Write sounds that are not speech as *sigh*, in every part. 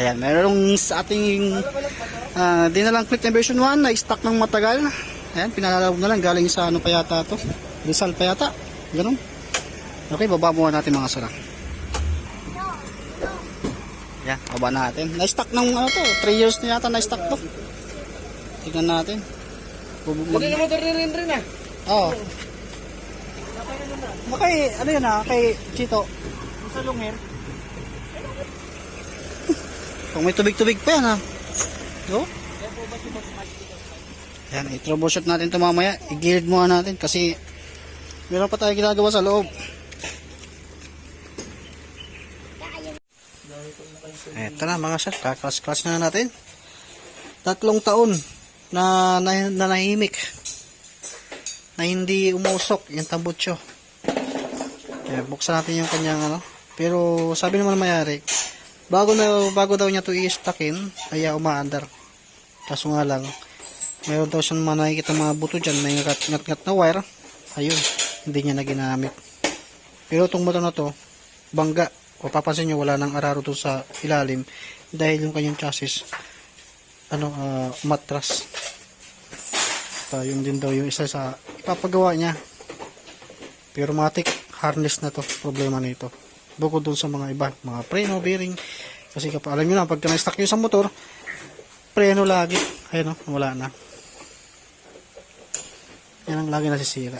Ayan, merong sa ating uh, dinalang click na version 1 na stock ng matagal. Ayan, pinalalawag na lang galing sa ano pa yata to. Rizal pa yata. Ganun. Okay, baba muna natin mga sara. Ayan, baba natin. Na-stock ng ano to, 3 years na yata na-stock to. Tignan natin. Mag- Hindi na motor ni Rin Rin ah. Oo. Makay, ano yun ah, kay Chito. Sa lungir. Kung may tubig-tubig pa yan ha. No? Yan, i-troubleshoot natin ito mamaya. Igilid muna natin kasi meron pa tayo ginagawa sa loob. Eto na mga sir, kaklas-klas na natin. Tatlong taon na, na, na nahimik. Na hindi umusok yung tambutso. Kaya buksan natin yung kanyang ano. Pero sabi naman mayari, bago na bago daw niya to i-stockin, ay uh, umaandar. Kaso nga lang, mayroon daw siyang mga nakikita mga buto dyan, may ngat-ngat na wire. Ayun, hindi niya na ginamit. Pero itong motor na to, bangga. O papansin nyo, wala nang araro to sa ilalim dahil yung kanyang chassis, ano, ah, matras. Uh, yun din daw yung isa sa ipapagawa niya. Pero matik, harness na to, problema nito. Bukod dun sa mga iba, mga preno, bearing. Kasi kapag alam nyo na, pagka na-stuck nyo sa motor, preno lagi. Ayun o, wala na. Yan ang lagi nasisira.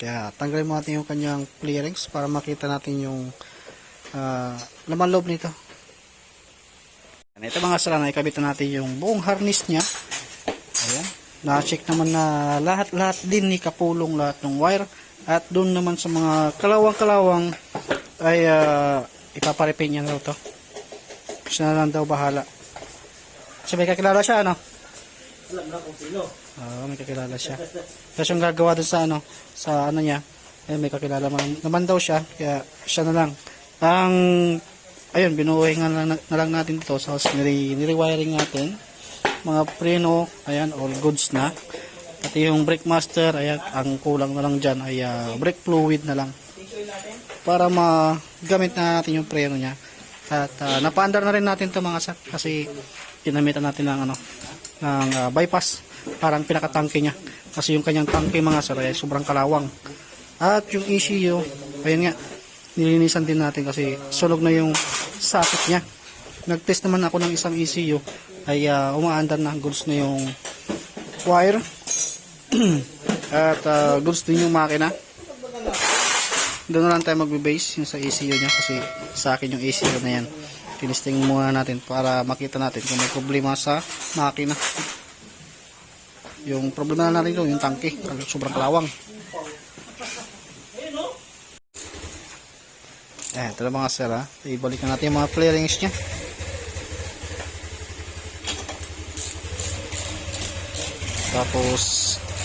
Kaya tanggalin mo natin yung kanyang clearings para makita natin yung ah, laman loob nito. Ito mga sala na ikabit na natin yung buong harness niya. Ayan. Na-check naman na lahat-lahat din ni kapulong lahat ng wire. At doon naman sa mga kalawang-kalawang ay uh, ipaparepin niya na to. Siya na lang daw bahala. Kasi may kakilala siya, ano? Alam na kung sino. Oo, may kakilala siya. Kasi yung gagawa dun sa ano, sa ano niya, eh, may kakilala man, naman daw siya, kaya siya na lang. Ang, ayun, binuhay nga na, na lang natin sa house, nire, nirewiring natin. Mga preno, ayan, all goods na. Pati yung brake master, ayan, ang kulang na lang dyan ay ah, brake fluid na lang. Para magamit na natin yung preno niya. At uh, napaandar na rin natin to mga sir, kasi ginamitan natin ng ano, ng ah, bypass. Parang pinakatangke niya. Kasi yung kanyang tangke mga sir ay sobrang kalawang. At yung ECU ayun nga nilinisan din natin kasi sunog na yung socket niya. Nagtest naman ako ng isang ECU ay uh, umaandar na goods na yung wire *clears throat* at uh, goods din yung makina doon lang tayo magbe-base yung sa ECU niya kasi sa akin yung ECU na yan tinisting muna natin para makita natin kung may problema sa makina yung problema na natin yung tangke, sobrang kalawang. Ayan, ito na mga sir ha. Ibalik na natin yung mga clearings niya. Tapos,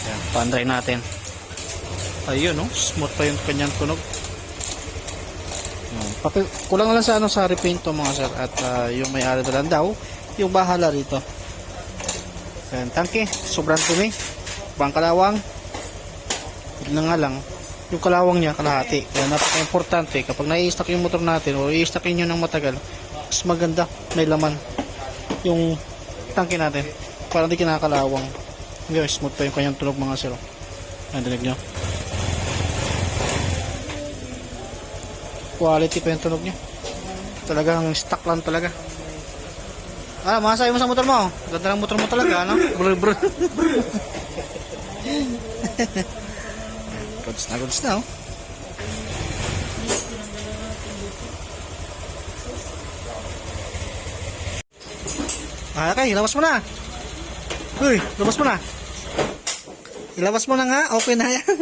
ayan, natin. Ayun, no? smooth pa yung kanyang tunog. Ayan, Pati, kulang lang sa ano sa repaint to mga sir at ah, yung may-ari na lang daw yung bahala rito. Ayan, tangke, sobrang dumi. Pang kalawang. Yun nga lang, yung kalawang niya kalahati. Kaya napaka-importante kapag nai-stack yung motor natin o i-stack nyo ng matagal, mas maganda, may laman yung tangke natin para hindi kinakalawang. Hindi, smooth pa yung kanyang tunog mga siro. Ayan, dinig nyo. Quality pa yung tunog niya. Talagang stock lang talaga. Ah, masabi mo sa motor mo. Ganda ng motor mo talaga, ano? *laughs* Brr, brr. goods na, goods na, oh. Ah, okay, labas mo na. Uy, labas mo na. Ilabas mo na nga, okay na yan.